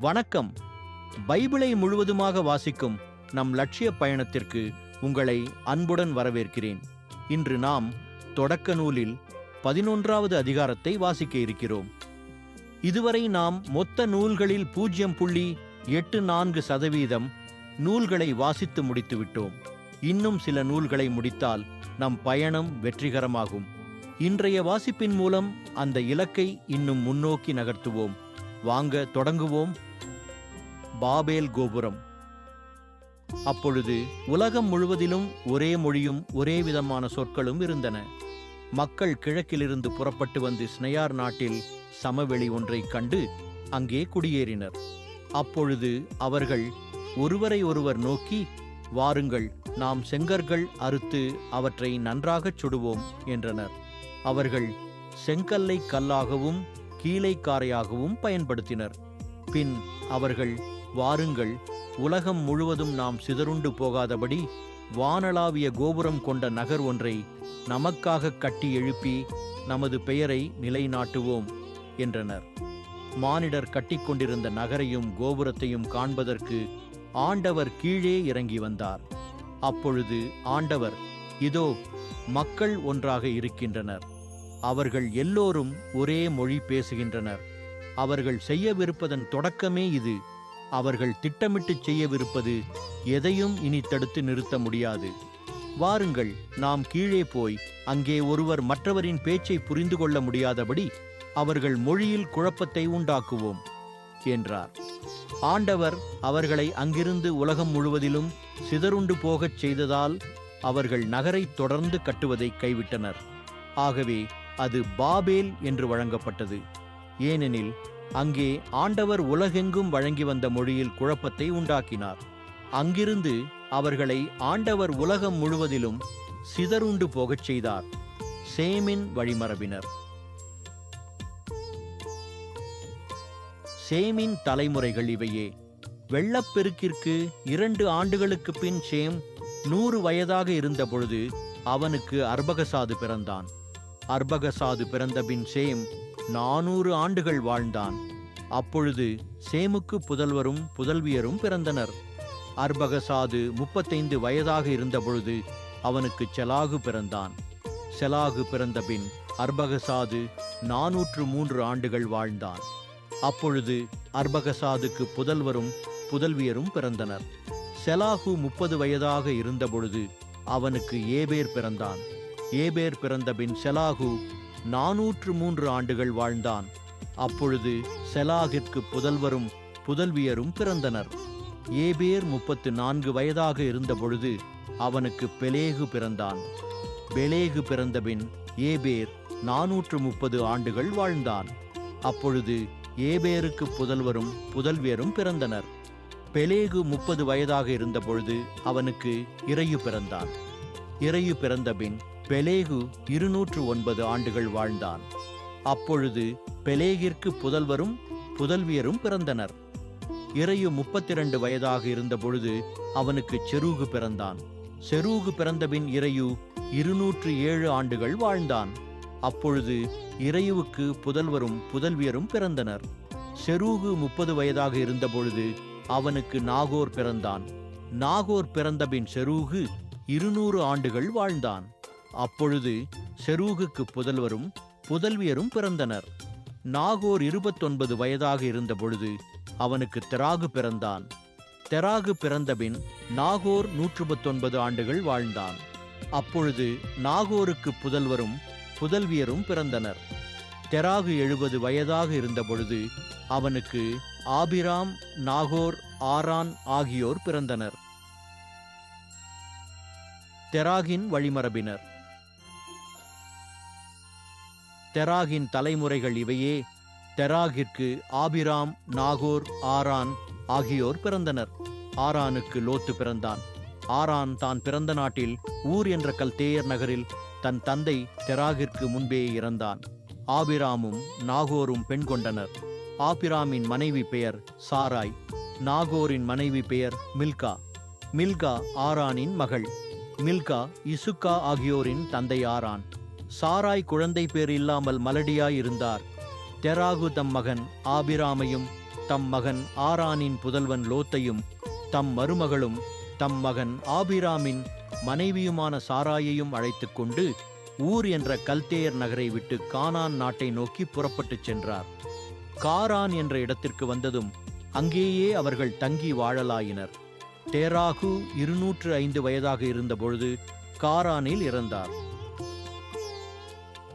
வணக்கம். பைபிளை முழுவதுமாக வாசிக்கும் நம் லட்சிய பயணத்திற்கு உங்களை அன்புடன் வரவேற்கிறேன். இன்று நாம் தொடக்க நூலில் பதினொன்றாவது அதிகாரத்தை வாசிக்க இருக்கிறோம். இதுவரை நாம் மொத்த நூல்களில் பூஜ்ஜியம் புள்ளி எட்டு நான்கு சதவீதம் நூல்களை வாசித்து முடித்துவிட்டோம். இன்னும் சில நூல்களை முடித்தால் நம் பயணம் வெற்றிகரமாகும். இன்றைய வாசிப்பின் மூலம் அந்த இலக்கை இன்னும் முன்னோக்கி நகர்த்துவோம். வாங்க தொடங்குவோம். பாபேல் கோபுரம். அப்பொழுது உலகம் முழுவதிலும் ஒரே மொழியும் ஒரே விதமான சொற்களும் இருந்தன. மக்கள் கிழக்கிலிருந்து புறப்பட்டு வந்து ஸ்னேயார் நாட்டில் சமவெளி ஒன்றைக் கண்டு அங்கே குடியேறினர். அப்பொழுது அவர்கள் ஒருவரை ஒருவர் நோக்கி வாருங்கள் நாம் செங்கற்கள் அறுத்து அவற்றை நன்றாகச் சுடுவோம் என்றனர். அவர்கள் செங்கல்லை கல்லாகவும் கீழைக்காரையாகவும் பயன்படுத்தினர். பின் அவர்கள் வாருங்கள் உலகம் முழுவதும் நாம் சிதறுண்டு போகாதபடி வானளாவிய கோபுரம் கொண்ட நகர் ஒன்றை நமக்காக கட்டி எழுப்பி நமது பெயரை நிலைநாட்டுவோம் என்றனர். மானிடர் கட்டிக்கொண்டிருந்த நகரையும் கோபுரத்தையும் காண்பதற்கு ஆண்டவர் கீழே இறங்கி வந்தார். அப்பொழுது ஆண்டவர் இதோ மக்கள் ஒன்றாக இருக்கின்றனர். அவர்கள் எல்லோரும் ஒரே மொழி பேசுகின்றனர். அவர்கள் செய்யவிருப்பதன் தொடக்கமே இது. அவர்கள் திட்டமிட்டு செய்யவிருப்பது எதையும் இனி தடுத்து நிறுத்த முடியாது. வாருங்கள் நாம் கீழே போய் அங்கே ஒருவர் மற்றவரின் பேச்சை புரிந்து கொள்ள முடியாதபடி அவர்கள் மொழியில் குழப்பத்தை உண்டாக்குவோம் என்றார். ஆண்டவர் அவர்களை அங்கிருந்து உலகம் முழுவதிலும் சிதறுண்டு போகச் செய்ததால் அவர்கள் நகரை தொடர்ந்து கட்டுவதை கைவிட்டனர். ஆகவே அது பாபேல் என்று வழங்கப்பட்டது. ஏனெனில் அங்கே ஆண்டவர் உலகெங்கும் வழங்கி வந்த மொழியில் குழப்பத்தை உண்டாக்கினார். அங்கிருந்து அவர்களை ஆண்டவர் உலகம் முழுவதிலும் சிதறுண்டு போகச் செய்தார். சேமின் வழிமரபினர். சேமின் தலைமுறைகள் இவையே. வெள்ளப்பெருக்கிற்கு இரண்டு ஆண்டுகளுக்கு பின் சேம் நூறு வயதாக இருந்தபொழுது அவனுக்கு அர்பகசாது பிறந்தான். அர்பகசாது பிறந்தபின் சேம் நானூறு ஆண்டுகள் வாழ்ந்தான். அப்பொழுது சேமுக்கு புதல்வரும் புதல்வியரும் பிறந்தனர். அர்பகசாது முப்பத்தைந்து வயதாக இருந்தபொழுது அவனுக்கு செலாகு பிறந்தான். செலாகு பிறந்தபின் அர்பகசாது நாநூற்று மூன்று ஆண்டுகள் வாழ்ந்தான். அப்பொழுது அர்பகசாதுக்கு புதல்வரும் புதல்வியரும் பிறந்தனர். செலாகு முப்பது வயதாக இருந்தபொழுது அவனுக்கு ஏபேர் பிறந்தான். ஏபேர் பிறந்தபின் செலாகு நாநூற்று மூன்று ஆண்டுகள் வாழ்ந்தான். அப்பொழுது செலாகிற்கு புதல்வரும் புதல்வியரும் பிறந்தனர். ஏபேர் முப்பத்து நான்கு வயதாக இருந்தபொழுது அவனுக்கு பெலேகு பிறந்தான். பெலேகு பிறந்தபின் ஏபேர் நாநூற்று முப்பது ஆண்டுகள் வாழ்ந்தான். அப்பொழுது ஏபேருக்கு புதல்வரும் புதல்வியரும் பிறந்தனர். பெலேகு முப்பது வயதாக இருந்தபொழுது அவனுக்கு இறையு பிறந்தான். இறையு பிறந்தபின் பெலேகு இருநூற்று ஒன்பது ஆண்டுகள் வாழ்ந்தான். அப்பொழுது பெலேகிற்கு புதல்வரும் புதல்வியரும் பிறந்தனர். இறையு முப்பத்திரண்டு வயதாக இருந்தபொழுது அவனுக்கு செரூகு பிறந்தான். செரூகு பிறந்தபின் இறையு இருநூற்று ஏழு ஆண்டுகள் வாழ்ந்தான். அப்பொழுது இறையுவுக்கு புதல்வரும் புதல்வியரும் பிறந்தனர். செரூகு முப்பது வயதாக இருந்தபொழுது அவனுக்கு நாகோர் பிறந்தான். நாகோர் பிறந்தபின் செரூகு இருநூறு ஆண்டுகள் வாழ்ந்தான். அப்பொழுது செரூகுக்கு புதல்வரும் புதல்வியரும் பிறந்தனர். நாகோர் இருபத்தொன்பது வயதாக இருந்தபொழுது அவனுக்கு தெராகு பிறந்தான். தெராகு பிறந்தபின் நாகோர் நூற்று பத்தொன்பது ஆண்டுகள் வாழ்ந்தான். அப்பொழுது நாகோருக்கு புதல்வரும் புதல்வியரும் பிறந்தனர். தெராகு எழுபது வயதாக இருந்தபொழுது அவனுக்கு ஆபிராம் நாகோர் ஆரான் ஆகியோர் பிறந்தனர். தெராகின் வழிமரபினர். தெராகின் தலைமுறைகள் இவையே. தெராகிற்கு ஆபிராம் நாகோர் ஆரான் ஆகியோர் பிறந்தனர். ஆரானுக்கு லோத்து பிறந்தான். ஆரான் தான் பிறந்த நாட்டில் ஊர் என்ற கல்தேயர் நகரில் தன் தந்தை தெராகிற்கு முன்பே இறந்தான். ஆபிராமும் நாகோரும் பெண் கொண்டனர். ஆபிராமின் மனைவி பெயர் சாராய். நாகோரின் மனைவி பெயர் மில்கா. மில்கா ஆரானின் மகள். மில்கா இசுக்கா ஆகியோரின் தந்தை ஆரான். சாராய் குழந்தை பேர் இல்லாமல் மலடியாயிருந்தார். தெராகு தம் மகன் ஆபிராமையும் தம் மகன் ஆரானின் புதல்வன் லோத்தையும் தம் மருமகளும் தம் மகன் ஆபிராமின் மனைவியுமான சாராயையும் அழைத்துக்கொண்டு ஊர் என்ற கல்தேயர் நகரை விட்டு கானான் நாட்டை நோக்கி புறப்பட்டுச் சென்றார். காரான் என்ற இடத்திற்கு வந்ததும் அங்கேயே அவர்கள் தங்கி வாழலாயினர். தேராகு இருநூற்று ஐந்து வயதாக இருந்தபொழுது காரானில் இறந்தார்.